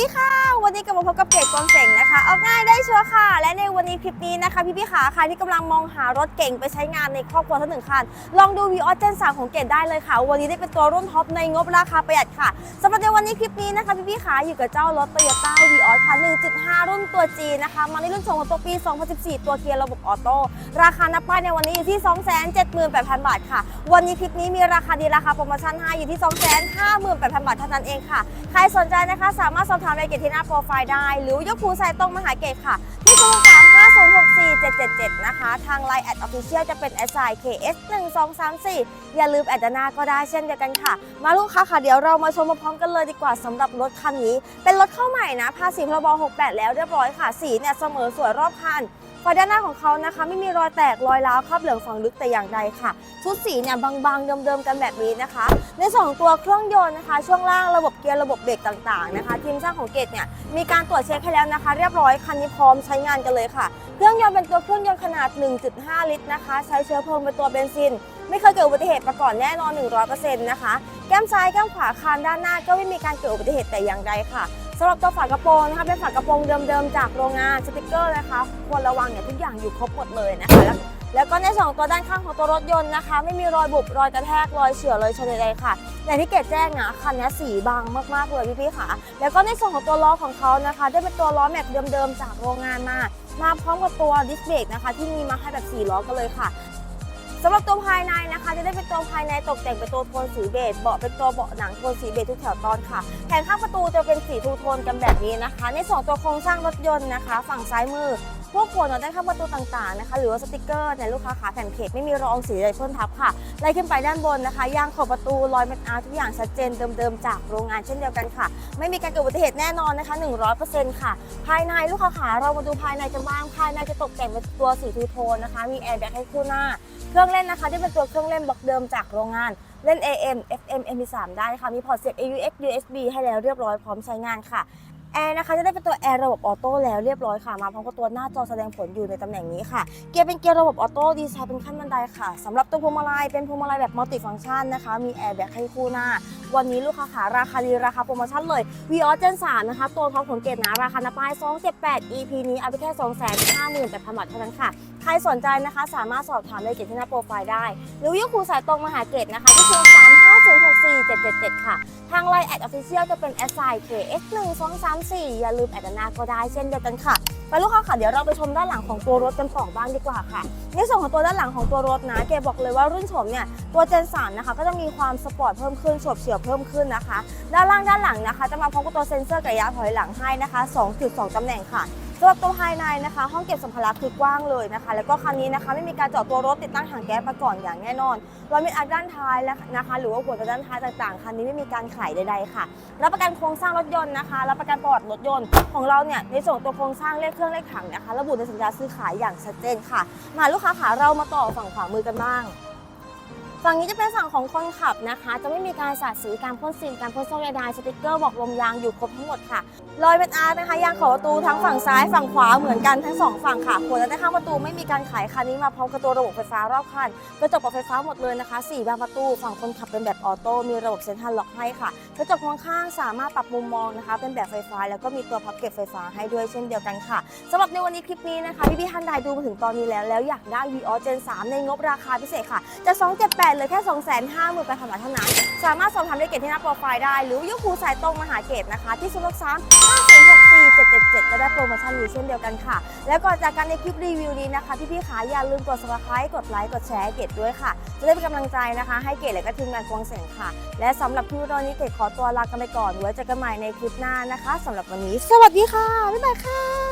ดีค่ะ วันนี้กลับมาพบกับเกดกวางเจ๋งนะคะ เอาง่ายได้ชัวร์ค่ะ และในวันนี้คลิปนี้นะคะพี่พี่ๆขาใครที่กำลังมองหารถเก่งไปใช้งานในครอบครัวทั้งหนึ่งคัน ลองดูวีออสเจนสามของเกดได้เลยค่ะ วันนี้ได้เป็นตัวรุ่นท็อปในงบราคาประหยัดค่ะสำหรับในวันนี้คลิปนี้นะคะพี่พี่ๆขาอยู่กับเจ้ารถโตโยต้าวีออสคันหนึ่ง รุ่นตัว G นะคะ มาในรุ่นชงของตัวปี 2014 ตัวเกียร์ระบบออโต้ ราคานับป้ายในวันนี้อยู่ที่ 278,000 บาทค่ะ วันนี้คลิปนี้มีราคาดีราคาโปรโมชั่นให้อยู่ที่ 258,000 บาทเท่านั้นเองค่ะ ใครสนใจนะคะสามารถสอบถามรายละเอียดที่หน้าโปรไฟล์ได้ หรือยกหูสายตรงมาหาเกตค่ะที่0 3 5 0 6 4 7 7 7 นะคะ ทาง Line แอดออฟฟิเชียลจะเป็น s i KS 1 2 3 4 อย่าลืมแอดนหน้าก็ได้เช่นเดียวกันค่ะ มาลูกค้าค่ะ เดี๋ยวเรามาชมพร้อมกันเลยดีกว่าสำหรับรถคันนี้ เป็นรถเข้าใหม่นะ ภาษีพรบ68 แล้วเรียบร้อยค่ะ สีเนี่ยเสมอสวยรอบคันไฟด้านหน้าของเขานะคะ ไม่มีรอยแตกรอยร้าวคราบเหลืองฝังลึกแต่อย่างใดค่ะชุดสีเนี่ยบางๆเดิมๆกันแบบนี้นะคะ ในส่วนของตัวเครื่องยนต์นะคะ ช่วงล่างระบบเกียร์ระบบเบรกต่างๆนะคะ ทีมช่างของเกตเนี่ยมีการตรวจเช็คให้แล้วนะคะ เรียบร้อยคันนี้พร้อมใช้งานกันเลยค่ะ เครื่องยนต์เป็นตัวเครื่องยนต์ขนาด 1.5 ลิตรนะคะ ใช้เชื้อเพลิงเป็นตัวเบนซิน ไม่เคยเกิดอุบัติเหตุมาก่อนแน่นอน 100%นะคะแก้มซ้ายแก้มขวาคานด้านหน้าก็ไม่มีการเกิดอุบัติเหตุแต่อย่างใดค่ะ สำหรับตัวฝากระโปรงนะคะเป็นฝากระโปรงเดิมๆจากโรงงานสติกเกอร์นะคะ ควรระวังเนี่ยทุกอย่างอยู่ครบหมดเลยนะคะแล้วแล้วก็ในส่วนของตัวด้านข้างของตัวรถยนต์นะคะ ไม่มีรอยบุบรอยกระแทกรอยเฉื่อยรอยชนใดๆค่ะอย่างที่เกดแจ้งนะคันนี้สีบางมากๆเลยพี่ๆค่ะ แล้วก็ในส่วนของตัวล้อของเขานะคะ ได้เป็นตัวล้อแม็กเดิมๆจากโรงงานมามาพร้อมกับตัวดิสเบรกนะคะ ที่มีมาให้แบบ4ล้อกันเลยค่ะ สำหรับตัวภายในนะคะ จะได้เป็นตัวภายในตกแต่งเป็นตัวโทนสีเบจเบาะเป็นตัวเบาะหนังโทนสีเบจทุกแถวตอนค่ะแผงข้างประตูจะเป็นสีทูโทนกันแบบนี้นะคะ ในส่วนตัวโครงสร้างรถยนต์นะคะ ฝั่งซ้ายมือ พวกขวดด้านข้างประตูต่างๆนะคะ หรือว่าสติกเกอร์เนี่ยลูกค้าขาแผ่นเพจไม่มีรองสีใดพ่นทับค่ะไล่ขึ้นไปด้านบนนะคะยางขอบประตูรอยเม็ดอาร์ทุกอย่างชัดเจนเดิมๆจากโรงงานเช่นเดียวกันค่ะ ไม่มีการเกิดอุบัติเหตุแน่นอนนะคะ 100%ค่ะ ภายในลูกค้าขาเรามาดูภายในกันบ้างภายในจะตกแต่งเป็นตัวสีทูโทนนะคะ มีแอร์แบ็คให้คู่หน้าเครื่องเล่นนะคะที่เป็นตัวเครื่องเล่นบล็อกเดิมจากโรงงานเล่น AM FM MP3 ได้ค่ะมีพอร์ตเสียบ AUX USB ให้แล้วเรียบร้อยพร้อมใช้งานค่ะ แอร์นะคะจะได้เป็นตัวแอร์ระบบออโต้แล้วเรียบร้อยค่ะมาพร้อมกับตัวหน้าจอแสดงผลอยู่ในตำแหน่งนี้ค่ะ เกียร์เป็นเกียร์ระบบออโต้ดีไซน์เป็นขั้นบันไดค่ะสำหรับตัวพวงมาลัยเป็นพวงมาลัยแบบมัลติฟังก์ชันนะคะมีแอร์แบ็คให้คู่หน้า วันนี้ลูกค้าขาราคาดีราคาโปรโมชั่นเลย v ีออสเจน3นะคะตัวท็อปของเกตนะราคาหน้าป้าย 278 EP นี้เอาไปแค่ 258,000บาทเท่านั้นค่ะใครสนใจนะคะ สามารถสอบถามรายละเอียดที่หน้าโปรไฟล์ได้ หรือยกคูสายตรงมาหาเกตนะคะที่คือ 4777 ค่ะ ทางไลน์แอดออฟฟิเชียลจะเป็น s i KS 1 2 3 4อย่าลืมแอดนาก็ได้เช่นเดียวกันค่ะไปลูกค้าค่ะเดี๋ยวเราไปชมด้านหลังของตัวรถกันต่อบ้างดีกว่าค่ะในส่วนของตัวด้านหลังของตัวรถนะเกบอกเลยว่ารุ่นโฉมเนี่ยตัวเจนสามนะคะก็จะมีความสปอร์ตเพิ่มขึ้นโฉบเฉี่ยวเพิ่มขึ้นนะคะ ด้านล่างด้านหลังนะคะ จะมาพร้อมกับตัวเซ็นเซอร์กระยะถอยหลังให้นะคะ 2.2ตำแหน่งค่ะ สำหรับตัวภายในนะคะ ห้องเก็บสัมภาระคือกว้างเลยนะคะ แล้วก็คันนี้นะคะไม่มีการจาะตัวรถติดตั้งถังแก๊สมาก่อนอย่างแน่นอนเรอยเม็ดอัดด้านท้ายแล้วนะคะ หรือว่าหัวด้านท้ายต่างๆ คันนี้ไม่มีการไขใดๆค่ะรับประกันโครงสร้างรถยนต์นะคะรับประกันประวัติรถยนต์ของเราเนี่ยในส่วนตัวโครงสร้างเลขเครื่องเลขถังนะคะ ระบุในสัญญาซื้อขายอย่างชัดเจนค่ะมาลูกค้าขาเรามาต่อฝั่งขวามือกันบ้าง ฝั่งนี้จะเป็นฝั่งของคนขับนะคะ จะไม่มีการสาดสีการพ่นสีการพ่นโซ่ใดๆสติกเกอร์บอกลมยางอยู่ครบทั้งหมดค่ะรอยเป็นอาร์นะคะยางขอบประตูทั้งฝั่งซ้ายฝั่งขวาเหมือนกันทั้งสองฝั่งค่ะหัวและด้านข้างประตูไม่มีการไขคันนี้มาพร้อมกับตัวระบบไฟฟ้ารอบคันกระจกปรับไฟฟ้าหมดเลยนะคะสี่บานประตู ฝั่งคนขับเป็นแบบออโต้มีระบบเซ็นทรัลล็อกให้ค่ะกระจกมองข้างสามารถปรับมุมมองนะคะ เป็นแบบไฟฟ้า แล้วก็มีตัวพับเก็บไฟฟ้าให้ด้วยเช่นเดียวกันค่ะสำหรับในวันนี้คลิปนี้นะคะพี่ๆท่านใดดูมาถึงตอนนี้แล้วแล้วอยากได้ v ีออเจน3ในงบราคาพิเศษค่ะจะ278เลยแค่2 5 0 0 0 0ไปทำงานเท่านั้น สามารถสอบถามได้เกตที่หน้าโปรไฟล์ได้ หรือยกหูสายตรงมาหาเกตนะคะ ที่0 3 5 0 6 4 7 7 7 ก็ได้โปรโมชั่นอยู่เช่นเดียวกันค่ะ แล้วก่อนจากการในคลิปรีวิวนี้นะคะพี่ๆขาอย่าลืมกด subscribe กดไลค์กดแชร์เกตด้วยค่ะ จะได้เป็นกำลังใจนะคะ ให้เกตและก็ทีมงานควงเสียงค่ะ และสำหรับคลิปตอนนี้เกตขอตัวลากันไปก่อนไว้เจอกันใหม่ในคลิปหน้านะคะสำหรับวันนี้ สวัสดีค่ะบ๊ายบายค่ะ